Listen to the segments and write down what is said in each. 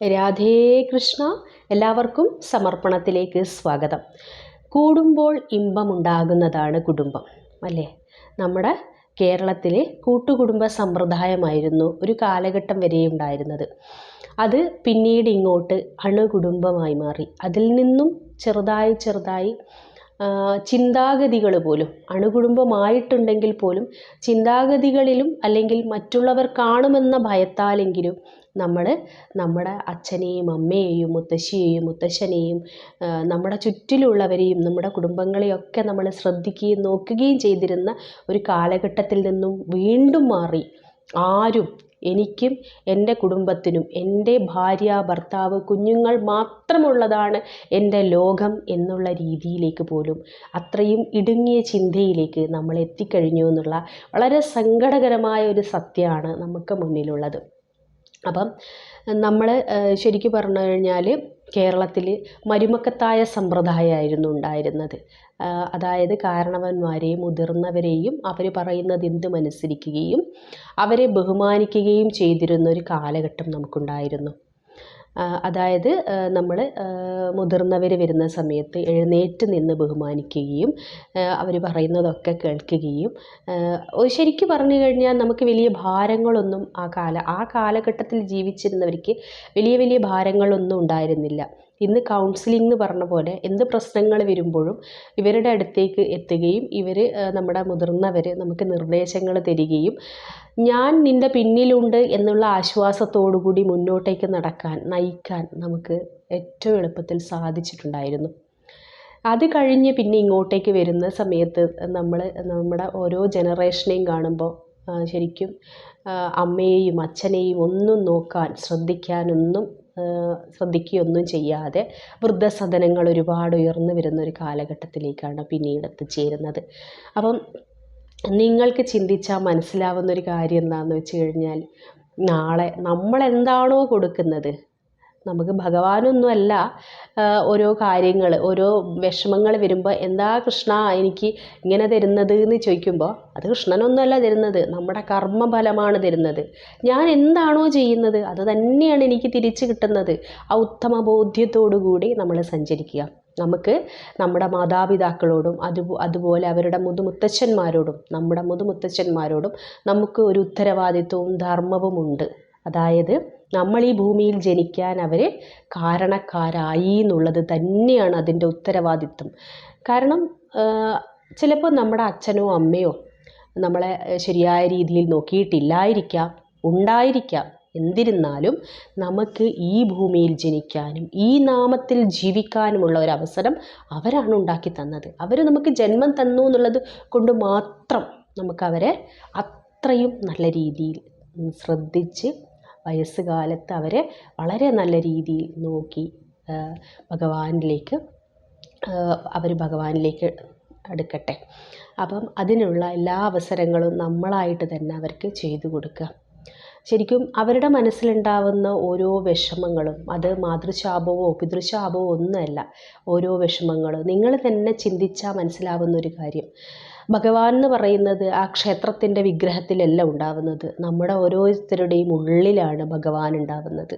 രാധേ കൃഷ്ണ എല്ലാവർക്കും സമർപ്പണത്തിലേക്ക് സ്വാഗതം. കൂടുമ്പോൾ ഇമ്പമുണ്ടാകുന്നതാണ് കുടുംബം അല്ലേ? നമ്മുടെ കേരളത്തിലെ കൂട്ടുകുടുംബ സമ്പ്രദായമായിരുന്നു ഒരു കാലഘട്ടം വരെ ഉണ്ടായിരുന്നത്. അത് പിന്നീട് ഇങ്ങോട്ട് അണുകുടുംബമായി മാറി. അതിൽ നിന്നും ചെറുതായി ചെറുതായി ചിന്താഗതികൾ പോലും അണുകുടുംബമായിട്ടുണ്ടെങ്കിൽ പോലും ചിന്താഗതികളിലും അല്ലെങ്കിൽ മറ്റുള്ളവർ കാണുമെന്ന ഭയത്താലെങ്കിലും നമ്മൾ നമ്മുടെ അച്ഛനെയും അമ്മയെയും മുത്തശ്ശിയെയും മുത്തശ്ശനെയും നമ്മുടെ ചുറ്റിലുള്ളവരെയും നമ്മുടെ കുടുംബങ്ങളെയൊക്കെ നമ്മൾ ശ്രദ്ധിക്കുകയും നോക്കുകയും ചെയ്തിരുന്ന ഒരു കാലഘട്ടത്തിൽ നിന്നും വീണ്ടും മാറി. ആരും എനിക്കും എന്റെ കുടുംബത്തിനും എന്റെ ഭാര്യ ഭർത്താവ് കുഞ്ഞുങ്ങൾ മാത്രമുള്ളതാണ് എന്റെ ലോകം എന്നുള്ള രീതിയിലേക്ക് പോലും അത്രയും ഇടുങ്ങിയ ചിന്തയിലേക്ക് നമ്മൾ എത്തിക്കഴിഞ്ഞു എന്നുള്ള വളരെ സങ്കടകരമായ ഒരു സത്യമാണ് നമുക്ക് മുന്നിലുള്ളത്. അപ്പം നമ്മൾ ശരിക്കും പറഞ്ഞു കഴിഞ്ഞാൽ കേരളത്തിൽ മരുമക്കത്തായ സമ്പ്രദായമായിരുന്നു ഉണ്ടായിരുന്നത്. അതായത് കാരണവന്മാരെയും മുതിർന്നവരെയും അവർ പറയുന്നത് എന്തും അനുസരിക്കുകയും അവരെ ബഹുമാനിക്കുകയും ചെയ്തിരുന്ന ഒരു കാലഘട്ടം നമുക്കുണ്ടായിരുന്നു. അതായത് നമ്മൾ മുതിർന്നവർ വരുന്ന സമയത്ത് എഴുന്നേറ്റ് നിന്ന് ബഹുമാനിക്കുകയും അവർ പറയുന്നതൊക്കെ കേൾക്കുകയും ശരിക്കും പറഞ്ഞു കഴിഞ്ഞാൽ നമുക്ക് വലിയ ഭാരങ്ങളൊന്നും ആ കാല ആ കാലഘട്ടത്തിൽ ജീവിച്ചിരുന്നവർക്ക് വലിയ വലിയ ഭാരങ്ങളൊന്നും ഉണ്ടായിരുന്നില്ല. ഇന്ന് കൗൺസിലിംഗ് എന്ന് പറഞ്ഞ പോലെ എന്ത് പ്രശ്നങ്ങൾ വരുമ്പോഴും ഇവരുടെ അടുത്തേക്ക് എത്തുകയും ഇവർ നമ്മുടെ മുതിർന്നവർ നമുക്ക് നിർദ്ദേശങ്ങൾ തരികയും ഞാൻ നിന്റെ പിന്നിലുണ്ട് എന്നുള്ള ആശ്വാസത്തോടു കൂടി മുന്നോട്ടേക്ക് നടക്കാൻ നയിക്കാൻ നമുക്ക് ഏറ്റവും എളുപ്പത്തിൽ സാധിച്ചിട്ടുണ്ടായിരുന്നു. അത് കഴിഞ്ഞ് പിന്നെ ഇങ്ങോട്ടേക്ക് വരുന്ന സമയത്ത് നമ്മൾ നമ്മുടെ ഓരോ ജനറേഷനെയും കാണുമ്പോൾ ശരിക്കും അമ്മയെയും അച്ഛനെയും ഒന്നും നോക്കാൻ ശ്രദ്ധിക്കാനൊന്നും ശ്രദ്ധിക്കുകയൊന്നും ചെയ്യാതെ വൃദ്ധസദനങ്ങൾ ഒരുപാട് ഉയർന്നു വരുന്ന ഒരു കാലഘട്ടത്തിലേക്കാണ് പിന്നീട് എത്തിച്ചേരുന്നത് അപ്പം നിങ്ങൾക്ക് ചിന്തിച്ചാൽ മനസ്സിലാവുന്ന ഒരു കാര്യം എന്താണെന്ന് വെച്ച് കഴിഞ്ഞാൽ നാളെ നമ്മളെന്താണോ കൊടുക്കുന്നത് നമുക്ക് ഭഗവാനൊന്നുമല്ല ഓരോ കാര്യങ്ങൾ ഓരോ വിഷമങ്ങൾ വരുമ്പോൾ എന്താ കൃഷ്ണ എനിക്ക് ഇങ്ങനെ തരുന്നത് എന്ന് ചോദിക്കുമ്പോൾ അത് കൃഷ്ണനൊന്നുമല്ല തരുന്നത് നമ്മുടെ കർമ്മഫലമാണ് തരുന്നത്. ഞാൻ എന്താണോ ചെയ്യുന്നത് അത് തന്നെയാണ് എനിക്ക് തിരിച്ചു കിട്ടുന്നത്. ആ ഉത്തമ ബോധ്യത്തോടു കൂടി നമ്മൾ സഞ്ചരിക്കുക. നമുക്ക് നമ്മുടെ മാതാപിതാക്കളോടും അതു അതുപോലെ അവരുടെ മുതുമുത്തച്ഛന്മാരോടും നമ്മുടെ മുതുമുത്തച്ഛന്മാരോടും നമുക്ക് ഒരു ഉത്തരവാദിത്വവും ധർമ്മവുമുണ്ട്. അതായത് നമ്മൾ ഈ ഭൂമിയിൽ ജനിക്കാൻ അവർ കാരണക്കാരായി എന്നുള്ളത് തന്നെയാണ് അതിന്റെ ഉത്തരവാദിത്വം. കാരണം ചിലപ്പോൾ നമ്മുടെ അച്ഛനോ അമ്മയോ നമ്മളെ ശരിയായ രീതിയിൽ നോക്കിയിട്ടില്ലായിരിക്കാം ഉണ്ടായിരിക്കാം. എന്നിരുന്നാലും നമുക്ക് ഈ ഭൂമിയിൽ ജനിക്കാനും ഈ നാമത്തിൽ ജീവിക്കാനുമുള്ള ഒരു അവസരം അവരാണ് ഉണ്ടാക്കി തന്നത്. അവർ നമുക്ക് ജന്മം തന്നു എന്നുള്ളത് കൊണ്ട് മാത്രം നമുക്കവരെ അത്രയും നല്ല രീതിയിൽ ശ്രദ്ധിച്ച് വയസ്സുകാലത്ത് അവരെ വളരെ നല്ല രീതിയിൽ നോക്കി ഭഗവാനിലേക്ക് അവർ ഭഗവാനിലേക്ക് അടുക്കട്ടെ. അപ്പം അതിനുള്ള എല്ലാ അവസരങ്ങളും നമ്മളായിട്ട് തന്നെ അവർക്ക് ചെയ്തു കൊടുക്കുക. ശരിക്കും അവരുടെ മനസ്സിലുണ്ടാവുന്ന ഓരോ വിഷമങ്ങളും അത് മാതൃശാപമോ പിതൃശാപമോ ഒന്നുമല്ല. ഓരോ വിഷമങ്ങളും. നിങ്ങൾ തന്നെ ചിന്തിച്ചാൽ മനസ്സിലാവുന്ന ഒരു കാര്യം. ഭഗവാൻ എന്ന് പറയുന്നത് ആ ക്ഷേത്രത്തിന്റെ വിഗ്രഹത്തിലല്ല ഉണ്ടാവുന്നത്. നമ്മുടെ ഓരോരുത്തരുടെയും ഉള്ളിലാണ് ഭഗവാൻ ഉണ്ടാവുന്നത്.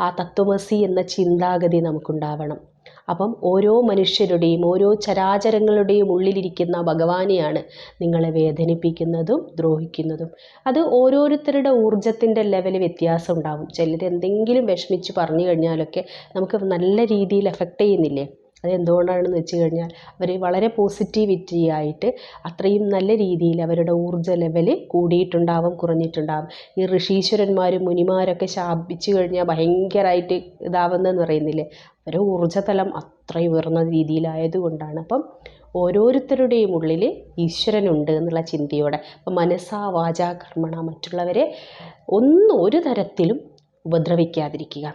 ആ തത്വമസി എന്ന ചിന്താഗതി നമുക്കുണ്ടാവണം. അപ്പം ഓരോ മനുഷ്യരുടെയും ഓരോ ചരാചരങ്ങളുടെയും ഉള്ളിലിരിക്കുന്ന ഭഗവാനെയാണ് നിങ്ങളെ വേദനിപ്പിക്കുന്നതും ദ്രോഹിക്കുന്നതും. അത് ഓരോരുത്തരുടെ ഊർജത്തിന്റെ ലെവൽ വ്യത്യാസം ഉണ്ടാവും. ചിലർ എന്തെങ്കിലും വിഷമിച്ച് പറഞ്ഞു കഴിഞ്ഞാലൊക്കെ നമുക്ക് നല്ല രീതിയിൽ എഫക്റ്റ് ചെയ്യുന്നില്ലേ? അതെന്തുകൊണ്ടാണെന്ന് വെച്ച് കഴിഞ്ഞാൽ അവർ വളരെ പോസിറ്റിവിറ്റി ആയിട്ട് അത്രയും നല്ല രീതിയിൽ അവരുടെ ഊർജ ലെവൽ കൂടിയിട്ടുണ്ടാവും കുറഞ്ഞിട്ടുണ്ടാവും. ഈ ഋഷീശ്വരന്മാരും മുനിമാരൊക്കെ ശാപിച്ചു കഴിഞ്ഞാൽ ഭയങ്കരമായിട്ട് ഇതാവുന്നതെന്ന് പറയുന്നില്ലേ? അവരെ ഊർജതലം അത്രയും ഉയർന്ന രീതിയിലായതുകൊണ്ടാണ് അപ്പം ഓരോരുത്തരുടെയും ഉള്ളിൽ ഈശ്വരനുണ്ട് എന്നുള്ള ചിന്തയോടെ അപ്പം മനസ്സാ വാച കർമ്മണ മറ്റുള്ളവരെ ഒന്നും ഒരു തരത്തിലും ഉപദ്രവിക്കാതിരിക്കുക.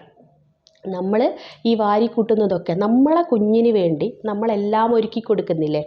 നമ്മൾ ഈ വാരിക്കൂട്ടുന്നതൊക്കെ നമ്മളെ കുഞ്ഞിന് വേണ്ടി നമ്മളെല്ലാം ഒരുക്കി കൊടുക്കുന്നില്ലേ?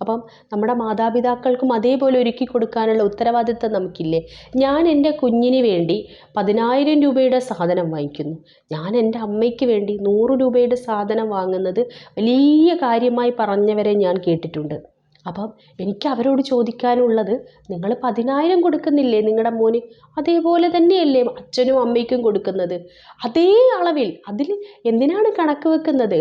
അപ്പം നമ്മുടെ മാതാപിതാക്കൾക്കും അതേപോലെ ഒരുക്കി കൊടുക്കാനുള്ള ഉത്തരവാദിത്തം നമുക്കില്ലേ? ഞാൻ എന്റെ കുഞ്ഞിന് വേണ്ടി പതിനായിരം രൂപയുടെ സാധനം വാങ്ങിക്കുന്നു. ഞാൻ എന്റെ അമ്മയ്ക്ക് വേണ്ടി നൂറ് രൂപയുടെ സാധനം വാങ്ങുന്നത് വലിയ കാര്യമായി പറഞ്ഞവരെ ഞാൻ കേട്ടിട്ടുണ്ട്. അപ്പം എനിക്ക് അവരോട് ചോദിക്കാനുള്ളത് നിങ്ങൾ പതിനായിരം കൊടുക്കുന്നില്ലേ നിങ്ങളുടെ മോന്? അതേപോലെ തന്നെയല്ലേ അച്ഛനും അമ്മയ്ക്കും കൊടുക്കുന്നത്. അതേ അളവിൽ അതിൽ എന്തിനാണ് കണക്ക് വെക്കുന്നത്?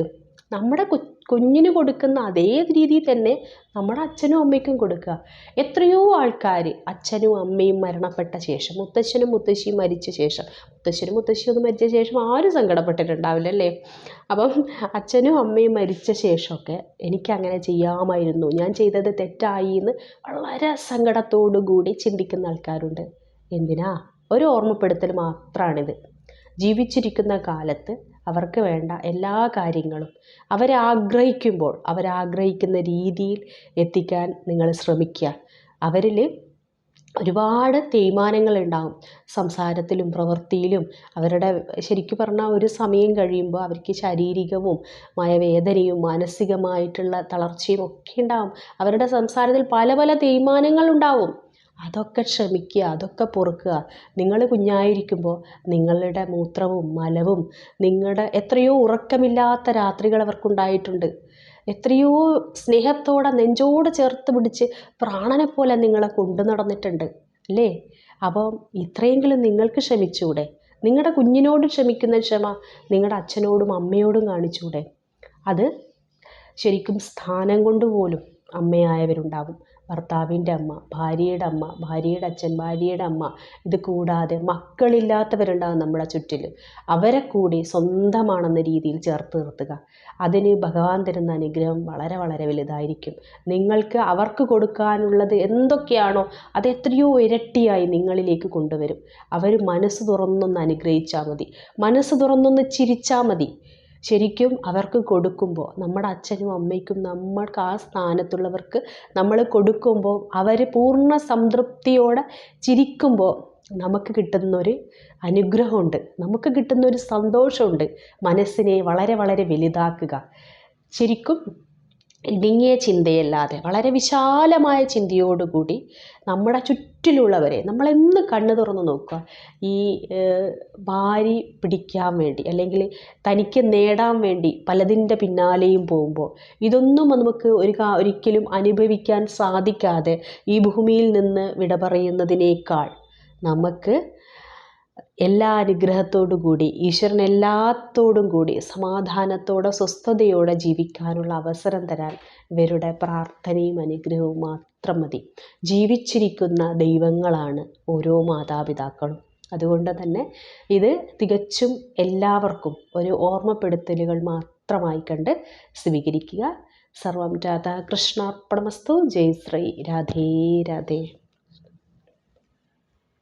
നമ്മുടെ കുഞ്ഞിന് കൊടുക്കുന്ന അതേ രീതിയിൽ തന്നെ നമ്മുടെ അച്ഛനും അമ്മയ്ക്കും കൊടുക്കുക. എത്രയോ ആൾക്കാർ അച്ഛനും അമ്മയും മരണപ്പെട്ട ശേഷം മുത്തശ്ശനും മുത്തശ്ശിയും മരിച്ച ശേഷം മുത്തശ്ശനും മുത്തശ്ശിയും ഒന്നും മരിച്ച ശേഷം ആരും സങ്കടപ്പെട്ടിട്ടുണ്ടാവില്ല അല്ലേ? അപ്പം അച്ഛനും അമ്മയും മരിച്ച ശേഷമൊക്കെ എനിക്കങ്ങനെ ചെയ്യാമായിരുന്നു. ഞാൻ ചെയ്തത് തെറ്റായി എന്ന് വളരെ സങ്കടത്തോടു കൂടി ചിന്തിക്കുന്ന ആൾക്കാരുണ്ട്. എന്തിനാ? ഒരു ഓർമ്മപ്പെടുത്തൽ മാത്രമാണിത് ജീവിച്ചിരിക്കുന്ന കാലത്ത് അവർക്ക് വേണ്ട എല്ലാ കാര്യങ്ങളും. അവരാഗ്രഹിക്കുമ്പോൾ അവരാഗ്രഹിക്കുന്ന രീതിയിൽ എത്തിക്കാൻ നിങ്ങൾ ശ്രമിക്കുക. അവരിൽ ഒരുപാട് തേയ്മാനങ്ങളുണ്ടാകും സംസാരത്തിലും പ്രവൃത്തിയിലും അവരുടെ ശരിക്കും പറഞ്ഞാൽ ഒരു സമയം കഴിയുമ്പോൾ അവർക്ക് ശാരീരികവും മായ വേദനയും മാനസികമായിട്ടുള്ള തളർച്ചയും ഒക്കെ ഉണ്ടാകും അവരുടെ സംസാരത്തിൽ പല പല തേയ്മാനങ്ങളുണ്ടാവും അതൊക്കെ ക്ഷമിക്കുക അതൊക്കെ പൊറുക്കുക. നിങ്ങൾ കുഞ്ഞായിരിക്കുമ്പോൾ നിങ്ങളുടെ മൂത്രവും മലവും നിങ്ങളുടെ എത്രയോ ഉറക്കമില്ലാത്ത രാത്രികൾ അവർക്കുണ്ടായിട്ടുണ്ട്. എത്രയോ സ്നേഹത്തോടെ നെഞ്ചോട് ചേർത്ത് പിടിച്ച് പ്രാണനെ പോലെ നിങ്ങളെ കൊണ്ടു നടന്നിട്ടുണ്ട്. അല്ലേ? അപ്പം ഇത്രയെങ്കിലും നിങ്ങൾക്ക് ക്ഷമിച്ചൂടെ? നിങ്ങളുടെ കുഞ്ഞിനോട് ക്ഷമിക്കുന്ന ക്ഷമ നിങ്ങളുടെ അച്ഛനോടും അമ്മയോടും കാണിച്ചൂടെ? അത് ശരിക്കും സ്ഥാനം കൊണ്ട് പോലും അമ്മയായവരുണ്ടാകും ഭർത്താവിന്റെ അമ്മ ഭാര്യയുടെ അമ്മ ഭാര്യയുടെ അച്ഛൻ ഭാര്യയുടെ അമ്മ. ഇത് കൂടാതെ മക്കളില്ലാത്തവരുണ്ടാകും നമ്മുടെ ചുറ്റിൽ അവരെ കൂടി സ്വന്തമാണെന്ന രീതിയിൽ ചേർത്ത് നിർത്തുക. അതിന് ഭഗവാൻ തരുന്ന അനുഗ്രഹം വളരെ വളരെ വലുതായിരിക്കും. നിങ്ങൾക്ക് അവർക്ക് കൊടുക്കാനുള്ളത് എന്തൊക്കെയാണോ അത് എത്രയോ ഇരട്ടിയായി നിങ്ങളിലേക്ക് കൊണ്ടുവരും. അവർ മനസ്സ് തുറന്നൊന്ന് അനുഗ്രഹിച്ചാൽ മതി. മനസ്സ് തുറന്നൊന്ന് ചിരിച്ചാൽ മതി. ശരിക്കും അവർക്ക് കൊടുക്കുമ്പോൾ നമ്മുടെ അച്ഛനും അമ്മയ്ക്കും നമ്മൾക്ക് ആ സ്ഥാനത്തുള്ളവർക്ക് നമ്മൾ കൊടുക്കുമ്പോൾ അവർ പൂർണ സംതൃപ്തിയോടെ ചിരിക്കുമ്പോൾ നമുക്ക് കിട്ടുന്നൊരു അനുഗ്രഹമുണ്ട്. നമുക്ക് കിട്ടുന്നൊരു സന്തോഷമുണ്ട് മനസ്സിനെ വളരെ വളരെ വലുതാക്കുക. ശരിക്കും ഇടുങ്ങിയ ചിന്തയല്ലാതെ വളരെ വിശാലമായ ചിന്തയോടുകൂടി നമ്മുടെ ചുറ്റിലുള്ളവരെ നമ്മളെന്ന് കണ്ണു തുറന്ന് നോക്കുക. ഈ വാരി പിടിക്കാൻ വേണ്ടി അല്ലെങ്കിൽ തനിക്ക് നേടാൻ വേണ്ടി പലതിന്റെ പിന്നാലെയും പോകുമ്പോൾ ഇതൊന്നും നമുക്ക് ഒരു ഒരിക്കലും അനുഭവിക്കാൻ സാധിക്കാതെ ഈ ഭൂമിയിൽ നിന്ന് വിട പറയുന്നതിനേക്കാൾ നമുക്ക് എല്ലാ അനുഗ്രഹത്തോടു കൂടി ഈശ്വരൻ എല്ലാത്തോടും കൂടി സമാധാനത്തോടെ സ്വസ്ഥതയോടെ ജീവിക്കാനുള്ള അവസരം തരാൻ ഇവരുടെ പ്രാർത്ഥനയും അനുഗ്രഹവും മാത്രം മതി. ജീവിച്ചിരിക്കുന്ന ദൈവങ്ങളാണ് ഓരോ മാതാപിതാക്കളും. അതുകൊണ്ട് തന്നെ ഇത് തികച്ചും എല്ലാവർക്കും ഒരു ഓർമ്മപ്പെടുത്തലുകൾ മാത്രമായി കണ്ട് സ്വീകരിക്കുക. സർവം രാധാകൃഷ്ണാർപ്പണമസ്തു. ജയ് ശ്രീ രാധേ രാധേ.